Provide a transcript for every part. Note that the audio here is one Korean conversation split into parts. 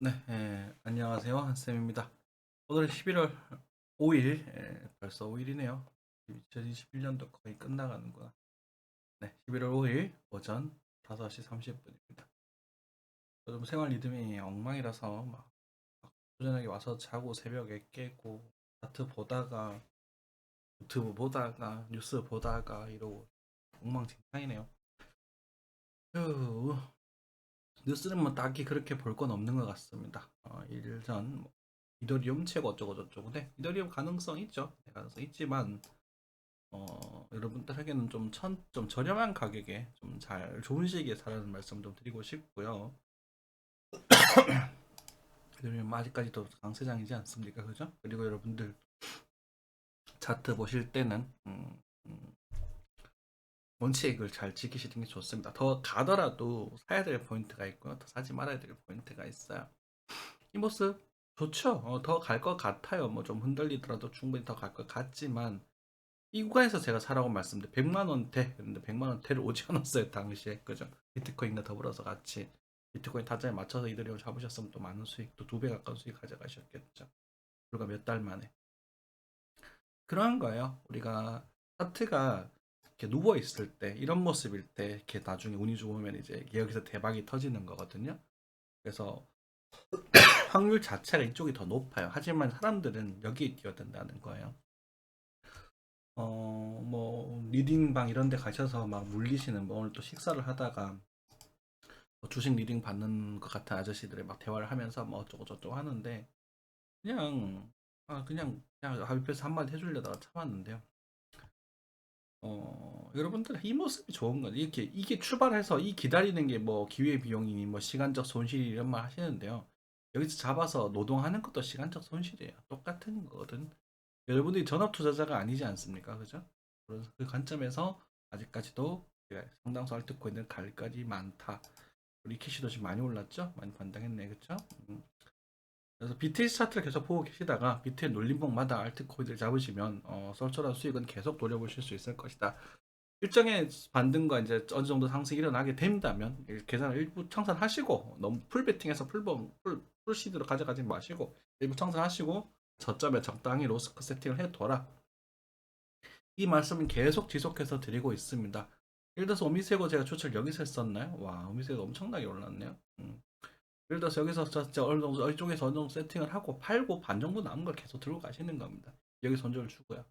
네, 예, 안녕하세요. 한쌤입니다. 오늘 11월 5일, 예, 벌써 5일이네요. 2021년도 거의 끝나가는구나. 네, 11월 5일 오전 5시 30분입니다. 요즘 생활 리듬이 엉망이라서 막 오전에 와서 자고 새벽에 깨고 차트 보다가 유튜브 보다가 뉴스 보다가 이러고 엉망진창이네요. 휴, 뉴스는 뭐 딱히 그렇게 볼 건 없는 것 같습니다. 어, 일전 뭐 이더리움 최고 어쩌고 저쩌고 네 이더리움 가능성 있죠. 네, 가능성 있지만 어, 여러분들에게는 좀, 천, 좀 저렴한 가격에 좀 잘 좋은 시기에 사라는 말씀 좀 드리고 싶고요. 이더리움 아직까지도 강세장이지 않습니까, 그죠? 그리고 여러분들 차트 보실 때는 음, 음, 원칙을 잘 지키시는 게 좋습니다. 더 가더라도 사야 될 포인트가 있고요. 더 사지 말아야 될 포인트가 있어요. 이 모습 좋죠. 어, 더갈 것 같아요. 뭐 좀 흔들리더라도 충분히 더 갈 것 같지만 이 구간에서 제가 사라고 말씀드린 100만 원대 그런데 100만 원대를 오지 않았어요 당시에 그죠? 비트코인과 더불어서 같이 비트코인 타자에 맞춰서 이들이 잡으셨으면 또 많은 수익 또 두 배 가까운 수익 가져가셨겠죠. 불과 몇 달 만에 그런 거예요. 우리가 차트가 이렇게 누워 있을 때 이런 모습일 때 이렇게 나중에 운이 좋으면 이제 여기서 대박이 터지는 거거든요. 그래서 확률 자체가 이쪽이 더 높아요. 하지만 사람들은 여기에 뛰어든다는 거예요. 어, 뭐, 리딩방 이런 데 가셔서 막 물리시는, 뭐, 오늘 또 식사를 하다가, 뭐 주식 리딩 받는 것 같은 아저씨들이 막 대화를 하면서 뭐 어쩌고 저쩌고 하는데, 그냥, 아, 그냥, 그냥 앞에서 한마디 해주려다가 참았는데요. 어, 여러분들 이 모습이 좋은 거죠. 이렇게, 이게 출발해서 이 기다리는 게 뭐 기회 비용이니 뭐 시간적 손실이 이런 말 하시는데요. 여기서 잡아서 노동하는 것도 시간적 손실이에요. 똑같은 거거든. 여러분들이 전업 투자자가 아니지 않습니까? 그죠? 그래서 그 관점에서 아직까지도 제가 상당수 알트코인은 갈까지 많다. 우리 캐시도 지금 많이 올랐죠? 많이 반등했네, 그쵸? 음. 그래서 BTS 차트를 계속 보고 계시다가 BT의 놀림목마다 알트코인을 잡으시면 어, 썰썰한 수익은 계속 노려보실 수 있을 것이다. 일정의 반등과 이제 어느 정도 상승이 일어나게 된다면 일- 계산을 일부 청산하시고 너무 풀 베팅해서 풀범 풀 풀 시드로 가져가지 마시고 일부 청산하시고 저점에 적당히 로스크 세팅을 해둬라. 이 말씀은 계속 지속해서 드리고 있습니다. 예를 들어서 오미세고 제가 추출 여기서 했었나요? 와 오미세고 엄청나게 올랐네요. 음. 예를 들어서 여기서 저, 저 어느 정도 이쪽에서 어느 정도 세팅을 하고 팔고 반 정도 남은 걸 계속 들고 가시는 겁니다. 여기 손절을 주고요.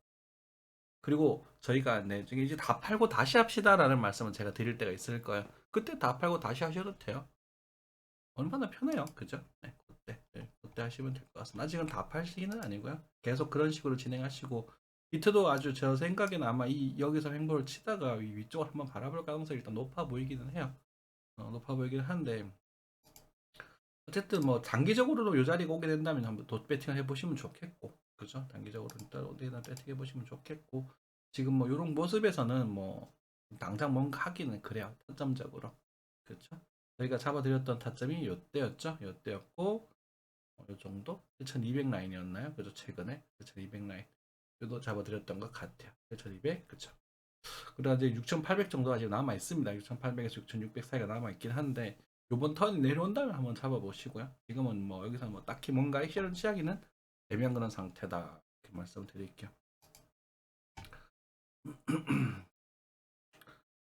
그리고 저희가 네, 이제 다 팔고 다시 합시다라는 말씀을 제가 드릴 때가 있을 거예요. 그때 다 팔고 다시 하셔도 돼요. 얼마나 편해요. 그죠? 네, 그때. 네, 그때 하시면 될 것 같습니다. 아직은 다 팔 시기는 아니고요. 계속 그런 식으로 진행하시고 비트도 아주 제 생각에는 아마 이 여기서 횡보를 치다가 이 위쪽을 한번 바라볼 가능성이 일단 높아 보이기는 해요. 어, 높아 보이기는 한데 어쨌든 뭐 장기적으로도 이 자리가 오게 된다면 한번 도 배팅을 해보시면 좋겠고 그죠? 단기적으로 일단 어디나 배팅 해 보시면 좋겠고 지금 뭐 이런 모습에서는 뭐 당장 뭔가 하기는 그래요 타점적으로 그렇죠? 저희가 잡아드렸던 타점이 요때였죠? 요때였고 어, 요 정도? 1200 라인이었나요? 그죠? 최근에 1200 라인 요도 잡아드렸던 것 같아요 1200 그쵸? 그리고 이제 6800 정도가 지금 남아 있습니다 6800에서 6600 사이가 남아 있긴 한데 요번 턴이 내려온다면 한번 잡아보시고요. 지금은 뭐 여기서 뭐 딱히 뭔가 액션을 취하기는 애매한 그런 상태다. 이렇게 말씀드릴게요.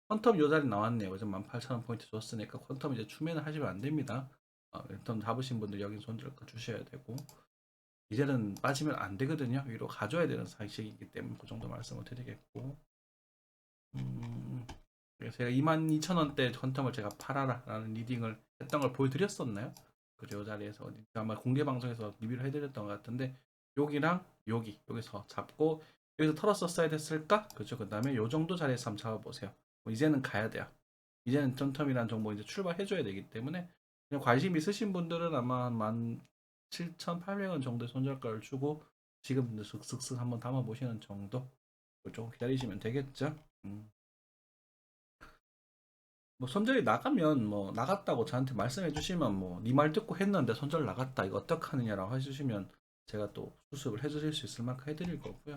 퀀텀 요 자리 나왔네요. 요즘 18,000원 포인트 줬으니까 퀀텀 이제 추매는 하시면 안 됩니다. 어, 퀀텀 잡으신 분들 여기 손절 거 주셔야 되고 이제는 빠지면 안 되거든요. 위로 가져야 되는 상식이기 때문에 그 정도 말씀을 드리겠고 음, 제가 22,000원대 퀀텀을 제가 팔아라 라는 리딩을 했던 걸 보여드렸었나요? 그요 자리에서 아마 공개 방송에서 리뷰를 해드렸던 것 같은데 여기랑 여기 여기서 잡고 여기서 털었었어야 됐을까? 그죠? 그 다음에 요 정도 자리에서 한번 잡아보세요. 뭐 이제는 가야 돼요. 이제는 턴텀이라는 정보 이제 출발해줘야 되기 때문에 그냥 관심 있으신 분들은 아마 한 17,800원 정도의 손절가를 주고 지금 쓱쓱쓱 한번 담아보시는 정도 조금 기다리시면 되겠죠. 음. 뭐 손절이 나가면 뭐 나갔다고 저한테 말씀해 주시면 뭐 네 말 듣고 했는데 손절 나갔다 이거 어떡하느냐라고 해주시면 제가 또 수습을 해드릴 수 있을 만큼 해드릴 거고요.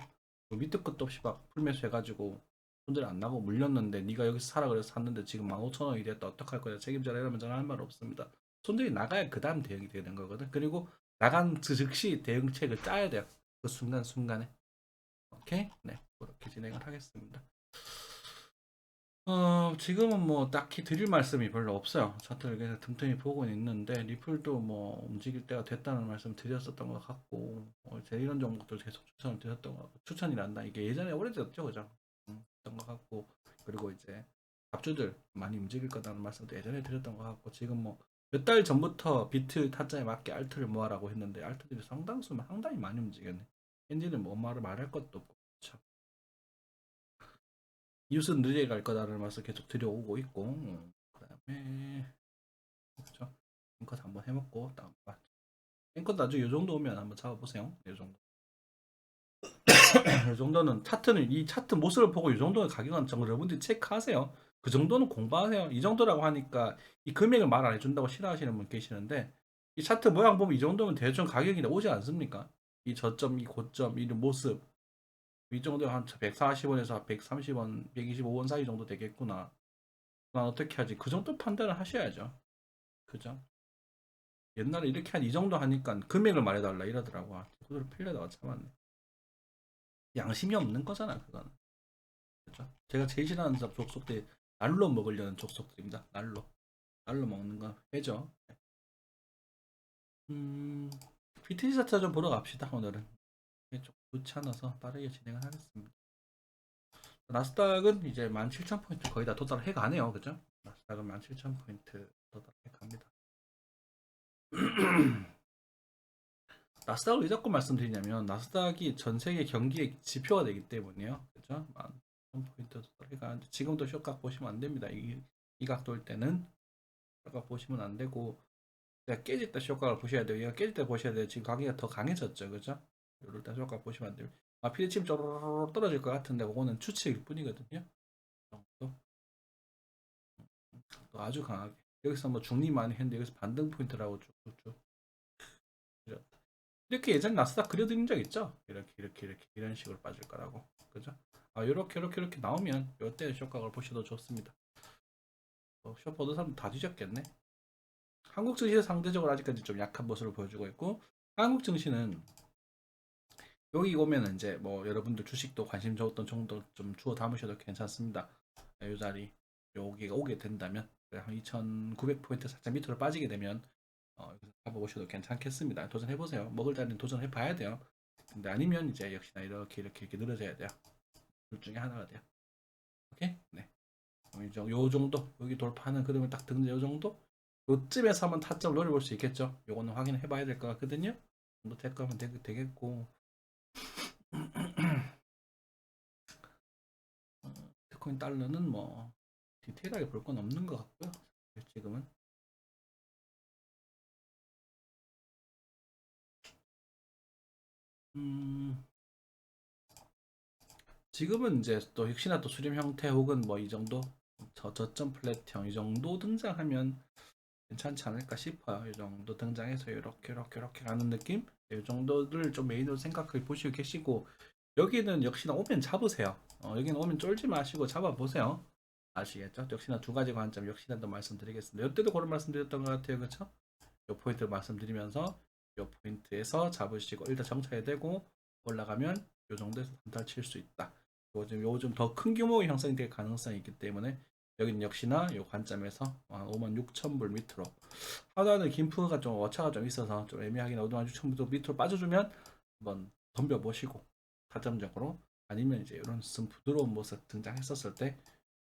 뭐 밑도 끝도 없이 막 풀매수 해가지고 손절 안 나고 물렸는데 네가 여기서 사라 그래서 샀는데 지금 15,000원이 됐다 어떡할 거냐 책임져라 이러면 저는 할 말 없습니다. 손들이 나가야 그 다음 대응이 되는 거거든. 그리고 나간 그 즉시 대응책을 짜야 돼요. 그 순간 순간에. 오케이? 네, 그렇게 진행을 하겠습니다. 어, 지금은 뭐 딱히 드릴 말씀이 별로 없어요. 차트를 계속 틈틈이 보고는 있는데 리플도 뭐 움직일 때가 됐다는 말씀 드렸었던 것 같고 어, 제 이런 종목들 계속 추천을 드렸던 것 같고 추천이란다. 이게 예전에 오래됐죠, 그죠? 음, 했던 것 같고 그리고 이제 갑주들 많이 움직일 거다는 말씀도 예전에 드렸던 것 같고 지금 뭐 몇 달 전부터 비트 타짜에 맞게 알트를 모아라고 했는데 알트들이 상당수 상당히 많이 움직였네. 엔진은 뭐 말을 말할 것도 없고. 이웃은 느리게 갈 거다라는 말씀 계속 드려오고 있고 음, 그다음에 그렇죠. 앵컷 한번 해먹고 다음 봐. 앵컷 나중에 이 정도 오면 한번 잡아보세요. 이 정도. 이 정도는 차트는 이 차트 모습을 보고 이 정도의 가격은 여러분들이 체크하세요. 그 정도는 공부하세요. 이 정도라고 하니까 이 금액을 말 안 해준다고 싫어하시는 분 계시는데 이 차트 모양 보면 이 정도면 대충 가격이 오지 않습니까? 이 저점, 이 고점, 이 모습 이 정도 한 140원에서 130원, 125원 사이 정도 되겠구나. 난 어떻게 하지? 그 정도 판단을 하셔야죠. 그죠? 옛날에 이렇게 한 이 정도 하니까 금액을 말해달라 이러더라고. 아, 그대로 필려다가 참았네. 양심이 없는 거잖아, 그거는. 그죠? 제가 제일 싫어하는 족속들 날로 먹으려는 족속들입니다. 날로. 날로 먹는 거 해죠. 음, BTC 차트 좀 보러 갑시다, 오늘은. 않아서 빠르게 진행을 하겠습니다. 나스닥은 이제 17,000포인트 거의 다 도달해 가네요. 그죠? 나스닥은 17,000포인트 도달해 갑니다. 나스닥을 왜 자꾸 말씀드리냐면 나스닥이 전 세계 경기의 지표가 되기 때문에요. 그죠? 11,000포인트 도달해 가는데 지금도 쇼각 보시면 안 됩니다. 이, 이 각도일 때는 쇼각 보시면 안 되고 깨질 때 쇼각을 보셔야 돼요. 얘가 깨질 때 보셔야 돼요. 지금 가격이 더 강해졌죠. 그죠? 이럴 때 효과 보시면 안 돼요. 아, 피디침 쪼르르 떨어질 것 같은데 그거는 추측일 뿐이거든요. 정도. 또 아주 강하게. 여기서 뭐 중립 많이 했는데 여기서 반등 포인트라고 쭉쭉 이렇게 예전에 나스닥 그려드린 적 있죠? 이렇게 이렇게 이렇게 이런 식으로 빠질 거라고. 그죠? 아, 이렇게 이렇게 이렇게 나오면 이때 쇼각을 보셔도 좋습니다. 어, 쇼 보던 사람 다 뒤졌겠네. 한국 증시는 상대적으로 아직까지 좀 약한 모습을 보여주고 있고 한국 증시는 여기 오면 이제 뭐 여러분들 주식도 관심 좋았던 정도 좀 주워 담으셔도 괜찮습니다. 이 자리 여기가 오게 된다면 한 2,900포인트 살짝 밑으로 빠지게 되면 어, 잡아보셔도 괜찮겠습니다. 도전해 보세요. 먹을 자리는 도전해 봐야 돼요. 근데 아니면 이제 역시나 이렇게 이렇게 이렇게 늘어져야 돼요. 둘 중에 하나가 돼요. 오케이? 네. 요 정도 여기 돌파하는 그림을 딱 듣는 요 정도 요쯤에서 한번 타점을 노려볼 수 있겠죠. 요거는 확인해 봐야 될 것 같거든요. 정도 될 거면 되, 되겠고 비트코인 달러는 뭐 디테일하게 볼 건 없는 것 같고요. 지금은 음 지금은 이제 또 역시나 또 수렴 형태 혹은 뭐 이 정도 저 저점 플랫형 이 정도 등장하면 괜찮지 않을까 싶어요. 이 정도 등장해서 이렇게 이렇게 이렇게 가는 느낌? 이 정도를 좀 메인으로 생각해 보시고 계시고 여기는 역시나 오면 잡으세요. 어, 여기는 오면 쫄지 마시고 잡아보세요. 아시겠죠? 역시나 두 가지 관점 역시나 더 말씀드리겠습니다. 이때도 그런 말씀드렸던 것 같아요. 그렇죠? 이 포인트를 말씀드리면서 이 포인트에서 잡으시고 일단 정차해야 되고 올라가면 이 정도에서 단타를 칠수 있다. 요즘 요즘 더 큰 규모의 형성이 될 가능성이 있기 때문에 여기는 역시나 이 관점에서 56,000불 밑으로 하나는 김프가 좀 어차가 좀 있어서 좀 애매하긴 56,000불 밑으로 빠져주면 한번 덤벼 보시고 타점적으로 아니면 이제 이런 좀 부드러운 모습 등장했었을 때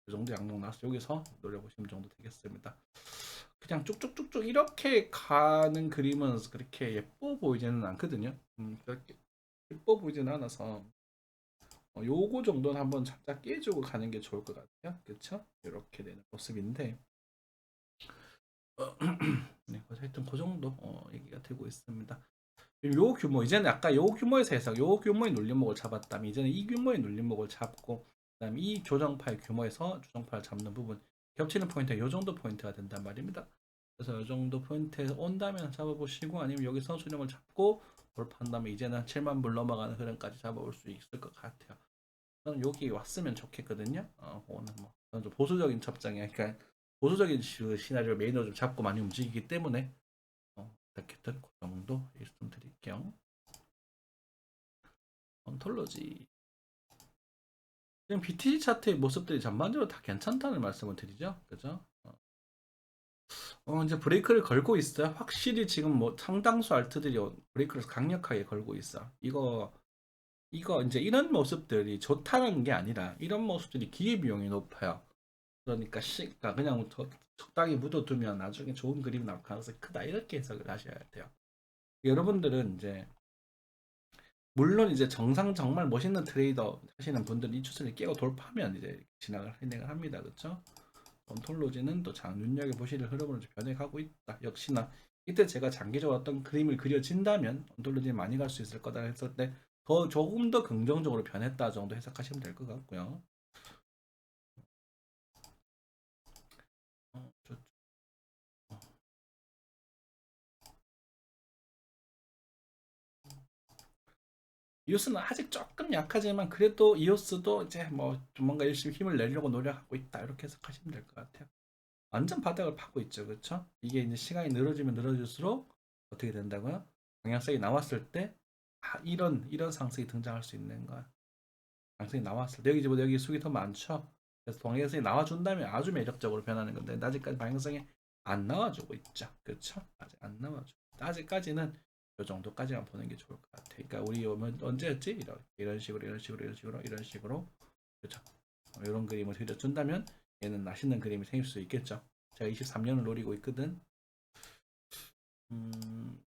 이 정도 양목 나서 여기서 노려보시면 정도 되겠습니다. 그냥 쭉쭉쭉쭉 이렇게 가는 그림은 그렇게 예뻐 보이지는 않거든요. 음, 그렇게 예뻐 보이지는 않아서 어, 요거 정도는 한번 살짝 깨주고 가는 게 좋을 것 같아요. 그렇죠? 이렇게 되는 모습인데 어, 네, 하여튼 그 정도 어, 얘기가 되고 있습니다. 요 규모 이제는 아까 요 규모에서 해서 요 규모의 눌림목을 잡았다면 이제는 이 규모의 눌림목을 잡고 그다음에 이 조정파의 규모에서 조정파를 잡는 부분 겹치는 포인트가 요 정도 포인트가 된단 말입니다. 그래서 요 정도 포인트에 온다면 잡아보시고 아니면 여기서 수렴을 잡고 돌파한 다음에 이제는 7만 불 넘어가는 흐름까지 잡아올 수 있을 것 같아요. 저는 여기 왔으면 좋겠거든요. 어, 그거는 뭐 저는 좀 보수적인 접장이야. 그러니까 보수적인 시- 시나리오 메인으로 좀 잡고 많이 움직이기 때문에 어, 어떻게든 그 정도 말씀드릴게요. ontology 지금 BTC 차트의 모습들이 전반적으로 다 괜찮다는 말씀을 드리죠. 그죠? 어. 어, 이제 브레이크를 걸고 있어요. 확실히 지금 뭐 상당수 알트들이 어, 브레이크를 강력하게 걸고 있어. 이거 이거 이제 이런 모습들이 좋다는 게 아니라 이런 모습들이 기회 비용이 높아요. 그러니까 시, 그러니까 그냥 저- 적당히 묻어두면 나중에 좋은 그림 나올 가능성이 크다 이렇게 해석을 하셔야 돼요. 여러분들은 이제 물론 이제 정상 정말 멋있는 트레이더 하시는 분들은 이 추세를 깨고 돌파하면 이제 진행을 진행을 합니다. 그렇죠? 온톨로지는 또 장 눈여겨 보시는 흐름으로 좀 변해가고 있다. 역시나 이때 제가 장기적으로 어떤 그림을 그려진다면 온톨로지에 많이 갈 수 있을 거다 했을 때 더 조금 더 긍정적으로 변했다 정도 해석하시면 될 것 같고요. 이오스는 아직 조금 약하지만 그래도 이오스도 이제 뭐좀 뭔가 열심히 힘을 내려고 노력하고 있다 이렇게 해석하시면 될 것 같아요. 완전 바닥을 파고 있죠, 그렇죠? 이게 이제 시간이 늘어지면 늘어질수록 어떻게 된다고요? 방향성이 나왔을 때 아, 이런 이런 상승이 등장할 수 있는 거야. 방향성이 나왔을 때 여기 지금 여기 수익이 더 많죠. 그래서 방향성이 나와준다면 아주 매력적으로 변하는 건데 아직까지 방향성이 안 나와주고 있죠, 그렇죠? 아직 안 나와줘. 아직까지는 이 정도까지만 보는 게 좋을 것 같아. 그러니까 우리 오면 언제였지? 이런 식으로 이런 식으로 이런 식으로 이런 식으로 그렇죠. 이런 그림을 그려준다면 얘는 맛있는 그림이 생길 수 있겠죠. 제가 23년을 노리고 있거든. 음,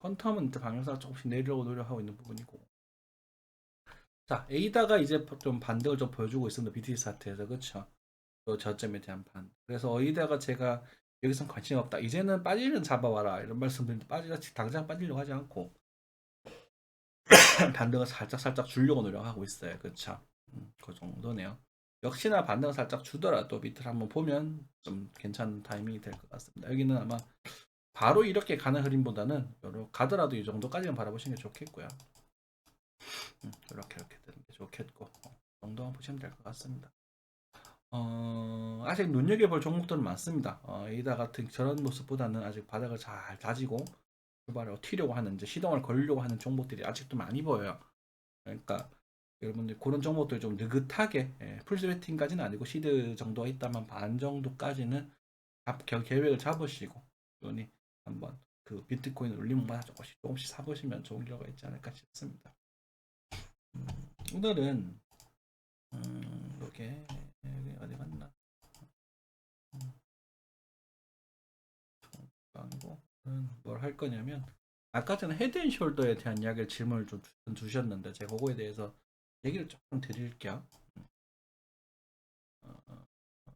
퀀텀은 방향사가 조금씩 내리려고 노력하고 있는 부분이고. 자, 에이다가 이제 좀 반등을 좀 보여주고 있습니다. BTC 사태에서 그렇죠. 그 저점에 대한 반. 그래서 에이다가 제가 여기선 관심 없다. 이제는 빠지는 잡아와라 이런 말씀드리는데 빠지다 당장 빠지려고 하지 않고 반등을 살짝 살짝 주려고 노력하고 있어요. 그렇죠. 음, 그 정도네요. 역시나 반등을 살짝 주더라도 밑을 한번 보면 좀 괜찮은 타이밍이 될 것 같습니다. 여기는 아마 바로 이렇게 가는 흐름보다는 요러- 가더라도 이 정도까지만 바라보시는 게 좋겠고요. 음, 이렇게 이렇게 되는 게 좋겠고 어, 이 정도만 보시면 될 것 같습니다. 어, 아직 눈여겨볼 종목들은 많습니다. 어, 에이다 같은 저런 모습보다는 아직 바닥을 잘 다지고 출발을 튀려고 하는 이제 시동을 걸려고 하는 종목들이 아직도 많이 보여요. 그러니까 여러분들 그런 종목들 좀 느긋하게 예, 풀스웨팅까지는 아니고 시드 정도가 있다면 반 정도까지는 잡- 겨- 계획을 잡으시고 돈이 한번 그 비트코인 올림마다 조금씩 조금씩 사보시면 좋은 결과가 있지 않을까 싶습니다. 음, 오늘은 음, 요게 여기 어디 갔나? 아니고 뭘 할 거냐면 아까 전에 헤드앤숄더에 대한 이야기를 질문을 좀 주- 주셨는데 제가 그거에 대해서 얘기를 조금 드릴게요. 어, 어, 어.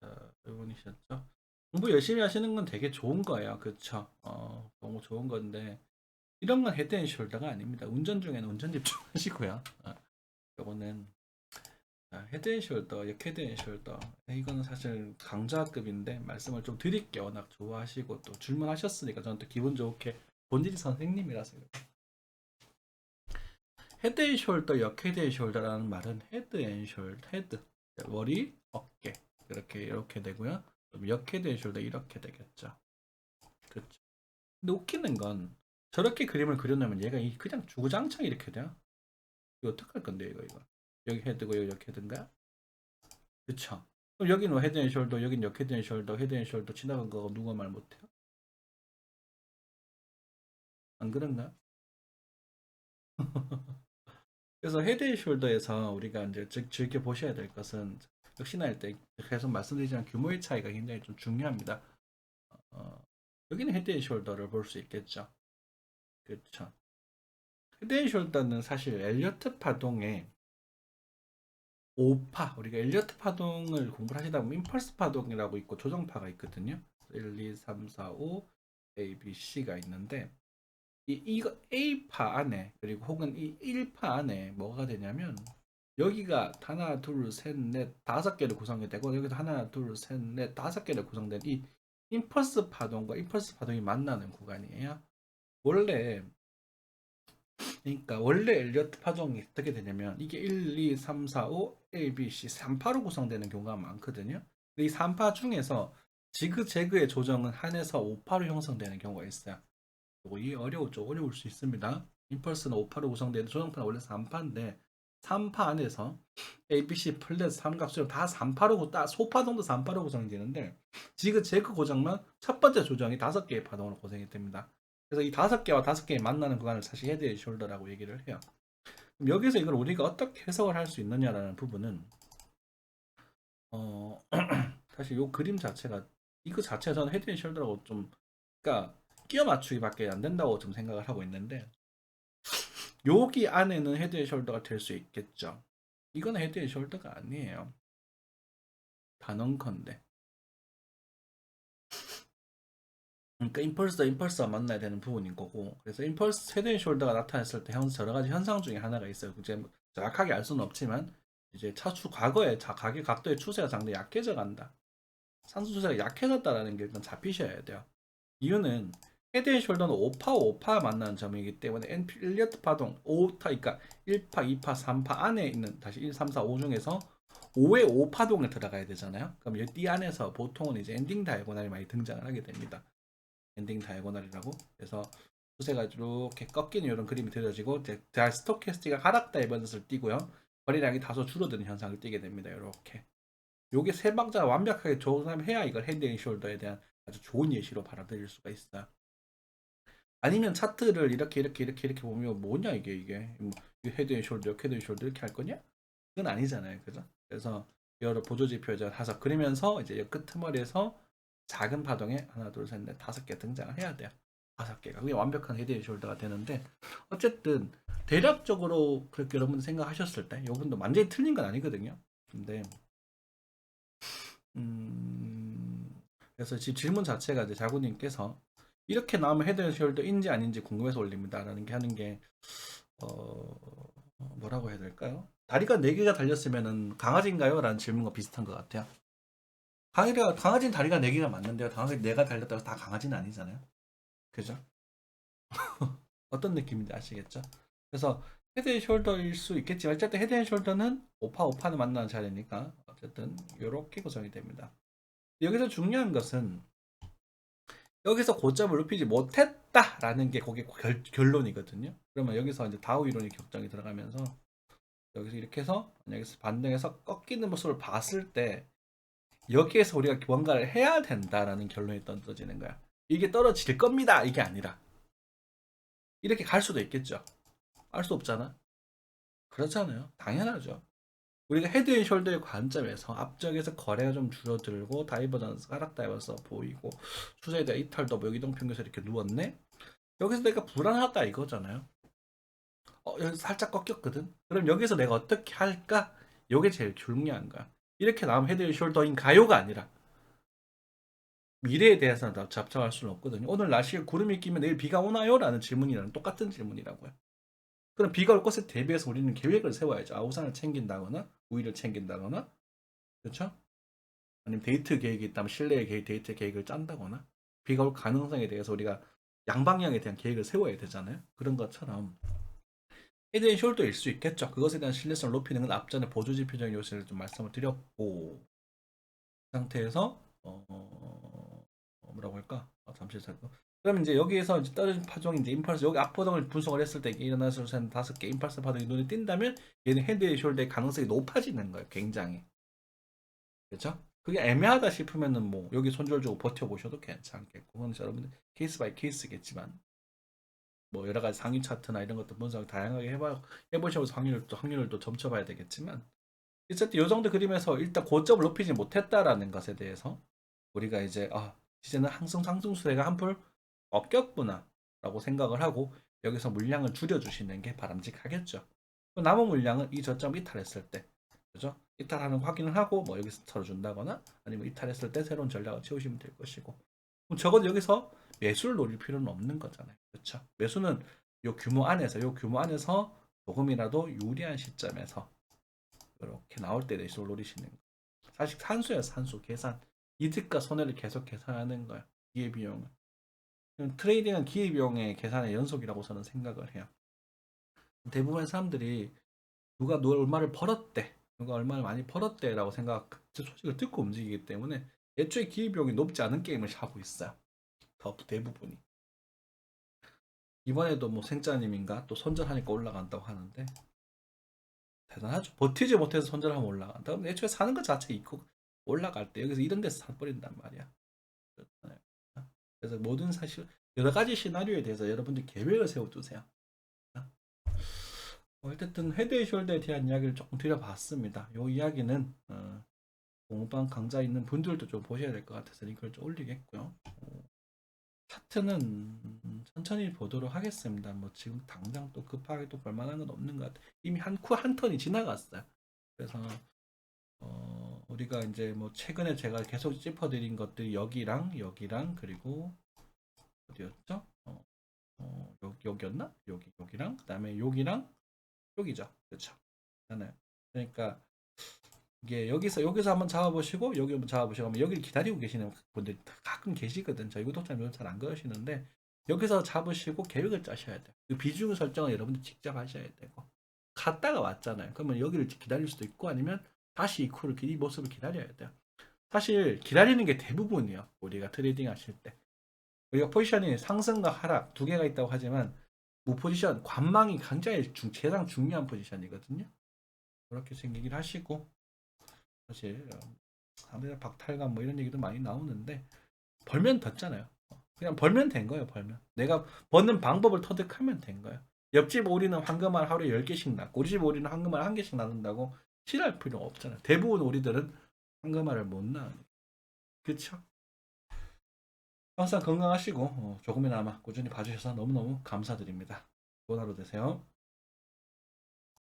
자, 이분이셨죠? 공부 열심히 하시는 건 되게 좋은 거예요. 그쵸? 어, 너무 좋은 건데 이런 건 헤드앤숄더가 아닙니다. 운전 중에는 운전 집중하시고요. 어, 요거는 자, 헤드앤숄더, 역 헤드앤숄더 이거는 사실 강좌급인데 말씀을 좀 드릴게요. 워낙 좋아하시고 또 질문하셨으니까 저는 또 기분 좋게 본질이 선생님이라서 헤드앤숄더, 역 헤드앤숄더라는 말은 헤드앤숄더, 헤드 머리, 어깨 이렇게 이렇게 되고요. 역 헤드앤숄더 이렇게 되겠죠. 그렇죠. 근데 웃기는 건 저렇게 그림을 그려놓으면 얘가 이- 그냥 주구장창 이렇게 돼요. 이거 어떡할 건데 이거 이거. 여기 헤드고 여기 역 헤드인가? 그쵸? 그럼 여기는 뭐 헤드 앤 숄더, 여긴 역 헤드 앤 숄더, 헤드 앤 숄더 지나간 거 누가 말 못해요? 안 그런가? 그래서 헤드 앤 숄더에서 우리가 이제 즉 즐겨 보셔야 될 것은 역시나 할때 계속 말씀드리지만 규모의 차이가 굉장히 좀 중요합니다. 어, 여기는 헤드 앤 숄더를 볼 수 있겠죠. 그렇죠. 헤드 앤 숄더는 사실 엘리어트 파동의 5파 우리가 엘리어트 파동을 공부를 하시다 보면 임펄스 파동이라고 있고 조정파가 있거든요. 1, 2, 3, 4, 5 A, B, C가 있는데 이 이거 A파 안에 그리고 혹은 이 1파 안에 뭐가 되냐면 여기가 하나, 둘, 셋, 넷, 다섯 개를 구성이 되고 여기도 하나, 둘, 셋, 넷, 다섯 개를 구성된 이 임펄스 파동과 임펄스 파동이 만나는 구간이에요. 원래 그러니까 원래 엘리어트 파동이 어떻게 되냐면 이게 1, 2, 3, 4, 5, A, B, C 3파로 구성되는 경우가 많거든요. 이 3파 중에서 지그재그의 조정은 한에서 5파로 형성되는 경우가 있어요. 요거 이해 어려울 수 있습니다. 임펄스는 5파로 구성되는 조정파는 원래 3파인데 3파 안에서 ABC 플랫 삼각수렴 다 3파로 딱 소파 정도 3파로 구성되는데 지그재그 고정만 첫 번째 조정이 다섯 개의 파동으로 구성이 됩니다. 그래서 이 다섯 개와 다섯 개의 만나는 구간을 사실 헤드 앤 숄더라고 얘기를 해요. 여기서 이걸 우리가 어떻게 해석을 할 수 있느냐라는 부분은 어 사실 요 그림 자체가 이거 자체가 저는 헤드 앤 숄더라고 좀 그러니까 끼워 맞추기밖에 안 된다고 좀 생각을 하고 있는데 여기 안에는 헤드 앤 숄더가 될 수 있겠죠. 이건 헤드 앤 숄더가 아니에요. 단언컨대. 그러니까 임펄스와 임펄스와 만나야 되는 부분인 거고 그래서 헤드 앤 숄더가 나타났을 때 현- 여러 가지 현상 중에 하나가 있어요. 이제 뭐 정확하게 알 수는 없지만 이제 차추 과거에 자 가격 각도의 추세가 상당히 약해져 간다. 산수 추세가 약해졌다라는 게 일단 잡히셔야 돼요. 이유는 헤드 앤 숄더는 5파 5파 만나는 점이기 때문에 N 일리어트 파동 5타 그러니까 1파 2파 3파 안에 있는 다시 1 3 4 5 중에서 5의 5파동에 들어가야 되잖아요. 그럼 이 안에서 보통은 이제 엔딩 다이고날이 많이 등장을 하게 됩니다. 엔딩 다이고날이라고 그래서 추세가 이렇게 꺾이는 이런 그림이 그려지고 이제 자 스토캐스티가 하락 다이버전스를 띄고요. 거래량이 다소 줄어드는 현상을 띠게 됩니다. 이렇게 요게 세 박자 완벽하게 조정해야 이걸 헤드 앤 숄더에 대한 아주 좋은 예시로 받아들일 수가 있어요. 아니면 차트를 이렇게 이렇게 이렇게 이렇게 보면 뭐냐 이게 이게 뭐 헤드 앤 숄더 헤드 앤 숄더 이렇게 할 거냐? 그건 아니잖아요. 그죠? 그래서 여러 보조 지표를 다섯 그리면서 이제 이 끄트머리에서 작은 파동에 하나 둘 셋 넷 다섯 개 등장을 해야 돼요. 다섯 개가 그게 완벽한 헤드 앤 숄더가 되는데 어쨌든 대략적으로 그렇게 여러분 생각하셨을 때 이분도 완전히 틀린 건 아니거든요. 근데 음 그래서 지금 질문 자체가 이제 자구님께서 이렇게 나오면 헤드 앤 숄더인지 아닌지 궁금해서 올립니다라는 게 하는 게 어, 뭐라고 해야 될까요? 다리가 4개가 달렸으면은 강아지인가요? 라는 질문과 비슷한 것 같아요. 강아지가, 강아지는 다리가 4개가 맞는데요. 강아지 4가 달렸다고 다 강아지는 아니잖아요. 그죠? 어떤 느낌인지 아시겠죠? 그래서 헤드 앤 숄더일 수 있겠지만 어쨌든 헤드 앤 숄더는 오파 오파는 만나는 자리니까 어쨌든 이렇게 구성이 됩니다. 여기서 중요한 것은 여기서 고점을 높이지 못했다라는 게 거기 결, 결론이거든요. 그러면 여기서 이제 다우 이론이 격정이 들어가면서 여기서 이렇게 해서 여기서 반등해서 꺾이는 모습을 봤을 때 여기에서 우리가 뭔가를 해야 된다라는 결론이 던져지는 거야. 이게 떨어질 겁니다. 이게 아니라 이렇게 갈 수도 있겠죠. 알 수 없잖아. 그렇잖아요. 당연하죠. 우리가 헤드 앤 숄더의 관점에서 앞쪽에서 거래가 좀 줄어들고 다이버전스 하락 다이버전스 보이고 추세에 대한 이탈도 뭐 이동 평균에서 이렇게 누웠네. 여기서 내가 불안하다 이거잖아요. 어, 여기 살짝 꺾였거든. 그럼 여기서 내가 어떻게 할까? 요게 제일 중요한 거야. 이렇게 나오면 헤드 앤 숄더인 가요가 아니라 미래에 대해서는 다 잡정할 수는 없거든요. 오늘 날씨에 구름이 끼면 내일 비가 오나요? 라는 질문이랑 똑같은 질문이라고요. 그럼 비가 올 것에 대비해서 우리는 계획을 세워야죠. 아, 우산을 챙긴다거나 우위를 챙긴다거나 그렇죠? 아니면 데이트 계획이 있다면 실내의 계획, 데이트 계획을 짠다거나 비가 올 가능성에 대해서 우리가 양방향에 대한 계획을 세워야 되잖아요. 그런 것처럼 헤드 앤 숄더일 수 있겠죠. 그것에 대한 신뢰성을 높이는 건 앞전에 보조 지표적인 요소를 좀 말씀을 드렸고 그 상태에서 어, 어, 뭐라고 할까? 아, 잠시 잠깐. 그럼 이제 여기에서 이제 떨어진 파동이 이제 임펄스 여기 앞파동을 분석을 했을 때 일어나서 한 다섯 개 임펄스 파동이 눈에 띈다면 얘는 헤드 앤 숄더의 가능성이 높아지는 거예요. 굉장히. 그렇죠? 그게 애매하다 싶으면은 뭐 여기 손절 주고 버텨보셔도 괜찮겠고 그건 여러분들 케이스 바이 케이스겠지만 뭐 여러 가지 상위 차트나 이런 것도 분석 다양하게 해봐 해보셔서 확률을 또 확률을 또 점쳐봐야 되겠지만 어쨌든 이 정도 그림에서 일단 고점을 높이지 못했다라는 것에 대해서 우리가 이제 아 이제는 항상 상승 수혜가 한풀 꺾였구나라고 생각을 하고 여기서 물량을 줄여주시는 게 바람직하겠죠. 그 남은 물량은 이 저점 이탈했을 때 그죠? 이탈하는 거 확인을 하고 뭐 여기서 털어준다거나 아니면 이탈했을 때 새로운 전략을 채우시면 될 것이고 그럼 적어도 여기서 매수를 노릴 필요는 없는 거잖아요. 그렇죠? 매수는 요 규모 안에서 요 규모 안에서 조금이라도 유리한 시점에서 이렇게 나올 때 매수를 노리시는 거. 사실 산수예요, 산수 계산. 이득과 손해를 계속 계산하는 거야. 기회 비용은. 트레이딩은 기회 비용의 계산의 연속이라고 저는 생각을 해요. 대부분의 사람들이 누가 얼마를 벌었대 누가 얼마나 많이 벌었대라고 생각 그 소식을 듣고 움직이기 때문에 애초에 기회 비용이 높지 않은 게임을 하고 있어요. 더 대부분이. 이번에도 뭐 생짜님인가 또 손절하니까 올라간다고 하는데 대단하죠. 버티지 못해서 손절하면 올라간다. 그럼 애초에 사는 것 자체 있고 올라갈 때 여기서 이런 데서 사버린단 말이야. 그래서 모든 사실 여러 가지 시나리오에 대해서 여러분들 계획을 세워두세요. 어, 어쨌든 헤드앤숄더에 대한 이야기를 조금 드려봤습니다. 이 이야기는 어, 공방 강좌 있는 분들도 좀 보셔야 될 것 같아서 링크를 좀 올리겠고요. 어, 차트는 음, 천천히 보도록 하겠습니다. 뭐 지금 당장 또 급하게 또 볼만한 건 없는 것 같아요. 이미 한 쿠 한 턴이 지나갔어요. 그래서 어, 우리가 이제 뭐 최근에 제가 계속 짚어드린 것들이 여기랑 여기랑 그리고 어디였죠? 어, 어, 여기 여기 였나? 여기 여기랑 그다음에 여기랑 여기죠. 그렇죠. 그러니까 이게 여기서 여기서 한번 잡아보시고 여기 한번 잡아보시고 여기를 기다리고 계시는 분들이 가끔 계시거든. 저희 구독자님은 잘안 그러시는데 여기서 잡으시고 계획을 짜셔야 돼요. 그 비중 설정은 여러분들 직접 하셔야 되고 갔다가 왔잖아요. 그러면 여기를 기다릴 수도 있고 아니면 다시 이 코를 이 모습을 기다려야 돼요. 사실 기다리는 게 대부분이에요. 우리가 트레이딩 하실 때 우리가 포지션이 상승과 하락 두 개가 있다고 하지만 무포지션 관망이 굉장히 중, 가장 중요한 포지션이거든요. 그렇게 생기긴 하시고 사실 어, 사람들 박탈감 뭐 이런 얘기도 많이 나오는데 벌면 덧잖아요. 그냥 벌면 된 거예요. 벌면 내가 버는 방법을 터득하면 된 거예요. 옆집 오리는 황금알 하루에 10개씩 낳고 우리 집 오리는 황금알 한 개씩 낳는다고 싫어할 필요가 없잖아요. 대부분 오리들은 황금알을 못 낳으니까. 그쵸? 항상 건강하시고 어, 조금이나마 꾸준히 봐주셔서 너무너무 감사드립니다. 좋은 하루 되세요.